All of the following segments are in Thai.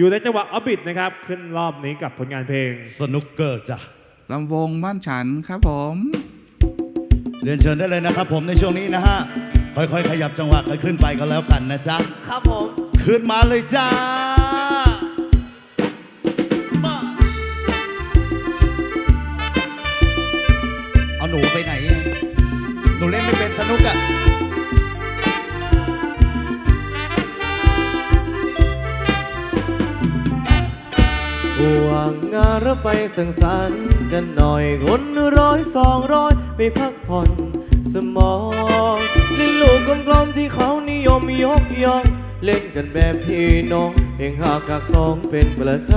อยู่ในจังหวะอบิดนะครับ ขึ้นรอบนี้กับผลงานเพลง สนุกเกอร์จ้ะลำวงบ้านฉันครับผม เรียนเชิญได้เลยนะครับผมในช่วงนี้นะฮะ ค่อยๆ ขยับจังหวะกันขึ้นไปก็แล้วกันนะจ๊ะ ครับผม ขึ้นมาเลยจ้ามาเอาหนูไปไหนอะหนูเล่นไม่เป็นสนุกอะ ห่วงงานแล้วไปสังสรรค์กันหน่อยคนร้อยสองร้อยไปพักผ่อนสมองในลูกกลมๆที่เขานิยมยกย่องเล่นกันแบบพี่น้องเพลงหากากสองเป็นประจ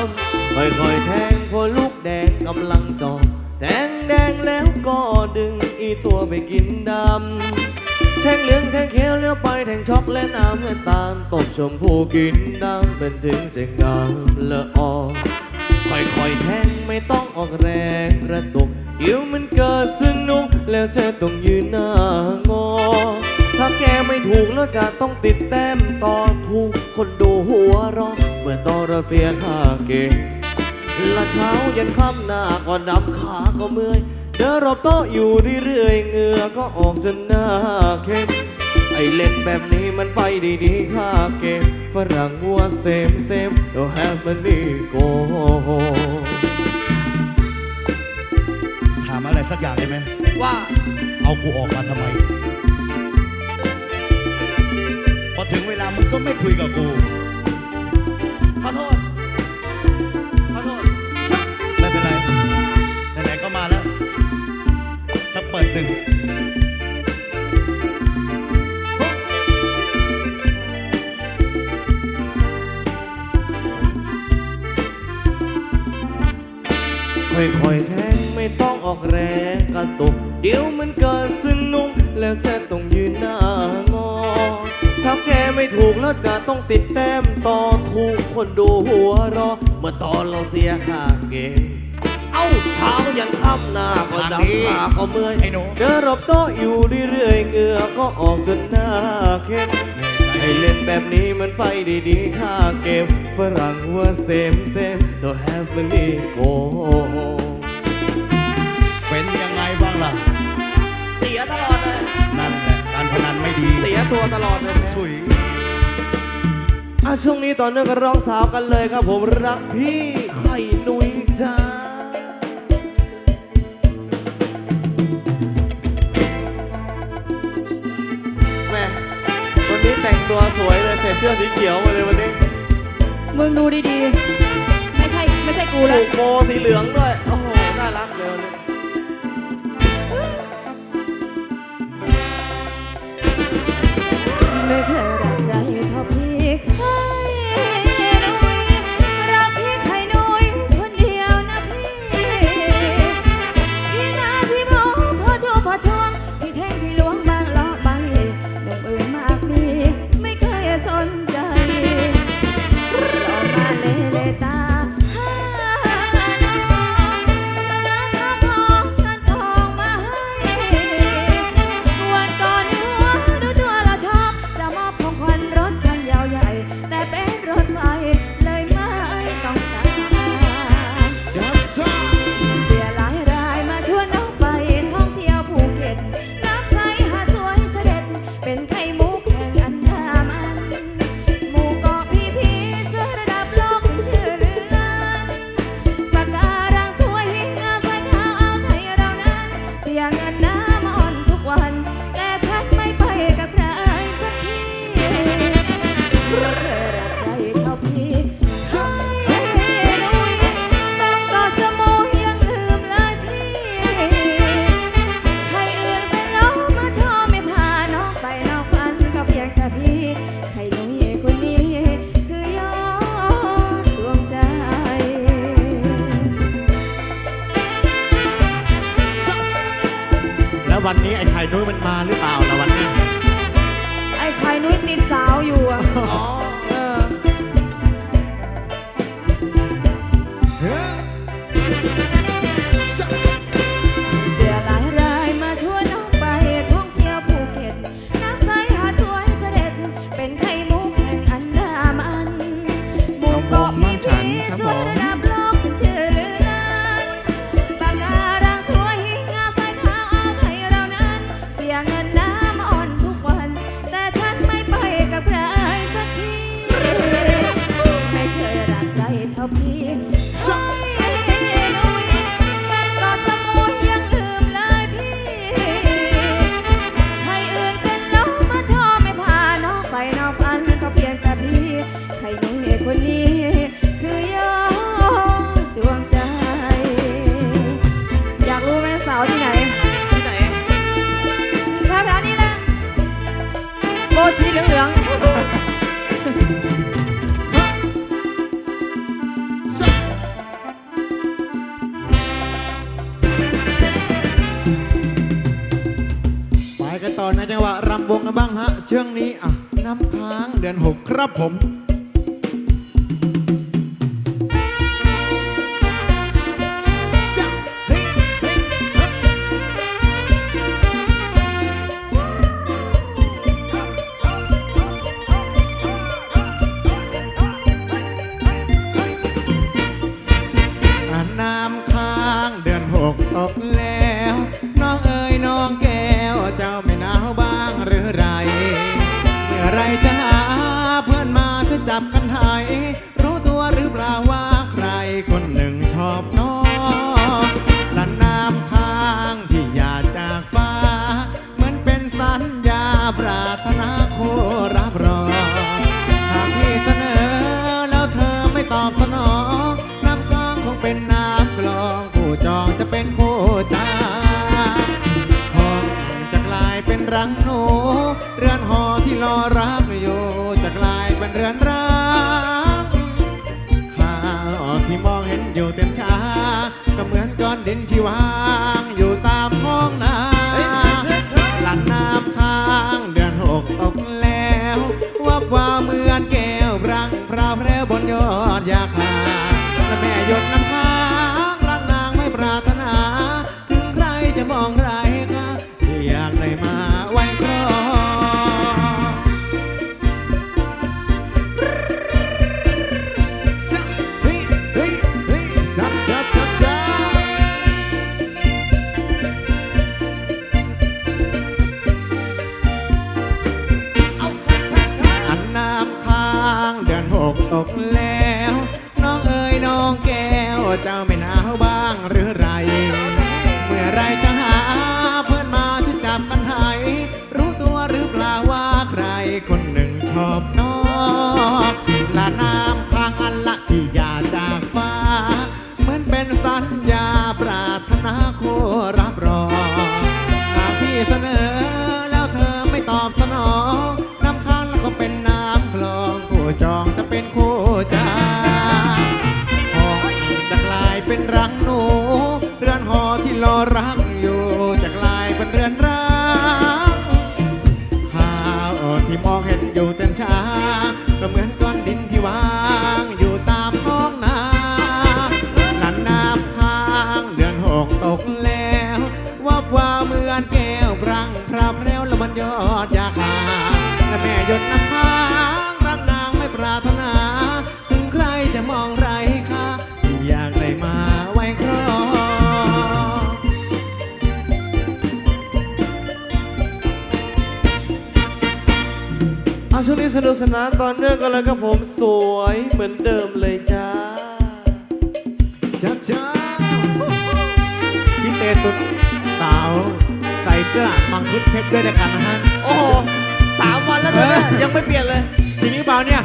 ำค่อยๆแทงพอลูกแดงกำลังจอแทงแดงแล้วก็ดึงอีตัวไปกินดำ แทงเหลืองแทงเขียวเลี้ยวไปแทงช็อกและน้ำเงินตาลตบชมพูกินดังเป็นถึงเสียงงามละออค่อยๆแทงไม่ต้องออกแรงกระตุกเดี๋ยวมันเกิดสนุกแล้วเธอต้องยืนหน้างอ ถ้าแกไม่ถูกแล้วจะต้องติดแต้มต่อถูกคนดูหัวร้อเมื่อตอนเราเสียค่าเกละเช้ายันค่ำหน้าก็ดำขาก็เมื่อย เดินรอบโต๊ะอยู่เรื่อยๆเหงื่อก็ออกจนหน้าเข้มไอเล่นแบบนี้มันไปดีๆค่าเกมฝรั่งวัวเซมเซม don't have money go ถามอะไรสักอย่างได้ไหม ว่าเอากูออกมาทำไม พอถึงเวลามึงก็ไม่คุยกับกู ขอโทษ หนึ่งค่อยๆแทงไม่ต้องออกแรงกระตุก เดี๋ยวมันเกิดสนุก แล้วเธอต้องยืนหน้างอ ถ้าแกไม่ถูกแล้วจะต้องติดแต้มต่อถูกคนดูหัวรอ เมื่อตอนเราเสียค่าเกม เอ้าช้า ยันค่ำหน้าก็ทางนี้ดำขาก็เมื่อยไอ้หนู เดินรอบโต๊ะอยู่เรื่อยๆเหงื่อก็ออกจนหน้าเข้มไอเล่นแบบนี้มันไปดีๆค่าเกมฝรั่งว่าเซมเซม don't have money go เป็นยังไงบ้างล่ะ เสียตลอดเลย นั่นแหละการพนันไม่ดีเสียตัวตลอดเลยถุยอะช่วงนี้ตอนนี้ก็ร้องสาวกันเลยครับผมรักพี่ไข่นุ้ เลยใส่เสื้อสีเขียวมาเลยวันนี้มึงดูดีๆ ไม่ใช่ไม่ใช่กูแล้ผูว กโบสีเหลืองด้วย โอ้โห น่ารักเลยวันนี้ แต่เป็นาวที่ไหนที่ไหนแค่ร้านนี้แหละโบสีเหลืองๆไปกันต่อในจังหวะรำวงกันบ้างฮะ เชื่งนี้อะน้ำค้างเดือนหกครับผม รังหนู เรือนหอที่รอรักอยู่จะกลายเป็นเรือนร้างข้าวที่มองเห็นอยู่เต็มชาก็เหมือนก้อนดินที่ว่า เอาช่วงนี้สนุกสนานตอนเนื่องกันเล้วก็ผมสวยเหมือนเดิมเลยจ้าจ้าจ้าพี่เตตุนสาว ใส่เสื้อมังคุดเพชรด้วยนะครับนะฮะโอ้โหสามวันแล้วเธอเนี่ยยังไม่เปลี่ยนเลย ทีนี้เปล่าเนี่ย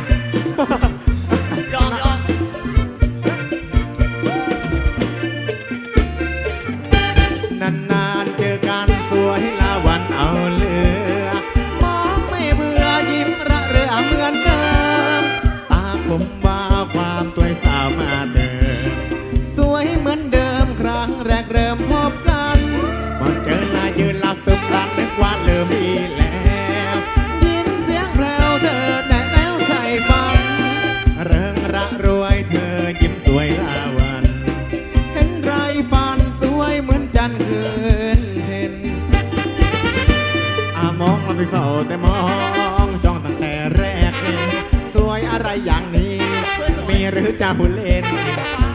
นเฝ้าแต่มองจ้องตั้งแต่แรกเห็นสวยอะไรอย่างนี้ มีหรือจะหุ่นเล่น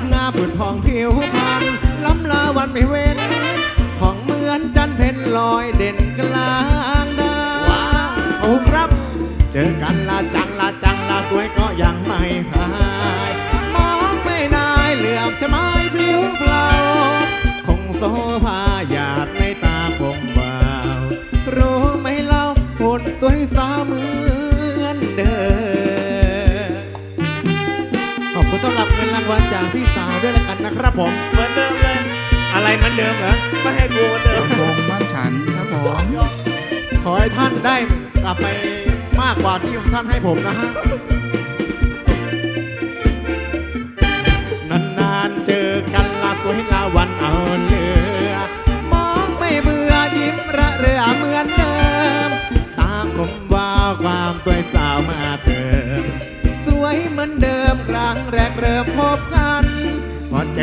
หน้าผุดทองผิวพันล้ำลาวันไม่เว้น ของเหมือนจันเพ็นลอยเด่นกลางดาวโอ้ครับ เจอกันละจังละจังละสวยก็ยังไม่หาย วันจากพี่สาวด้วยละกันนะครับผม เหมือนเดิมเลย อะไรเหมือนเดิมเหรอไม่ให้กูเหมือนเดิม วงบ้านฉันครับผมขอให้ท่านได้กลับไปมากกว่าที่ท่านให้ผมนะฮะ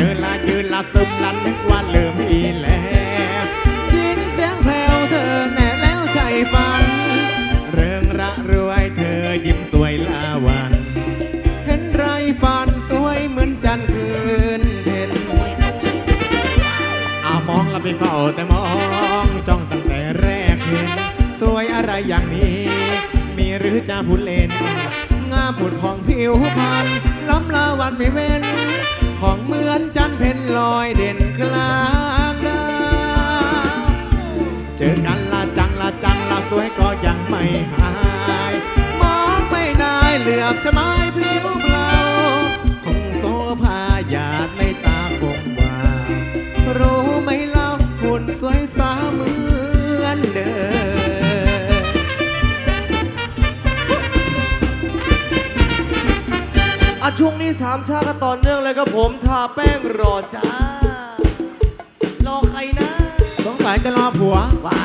จอละยืนละซึมละนึกว่าลืมอีแล้วยินเสียงแพรวเธอแน่แล้วใจฟัง เริงระรวยเธอยิ้มสวยละวัน เห็นไรฟันสวยเหมือนจันทร์คืนเห็นอามองละไปเฝ้าแต่มองจ้องตั้งแต่แรกเห็น สวยอะไรอย่างนี้ มีหรือจะพูดเล่นงาผุดของผิวพรรณล้ำละวันไม่เว้น ของเหมือนจันเพ็ญลอยเด่นกลางดาวเจอกันละจังละจังละสวยก็ยังไม่หาย มองไม่ได้เหลือบจะมา อช่วงนี้สามชาก็ต่อเนื่องเลยครับผมทาแป้งรอจ้ารอใครนะ สงสัยจะรอผัว ว้า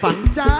ฝันจ้า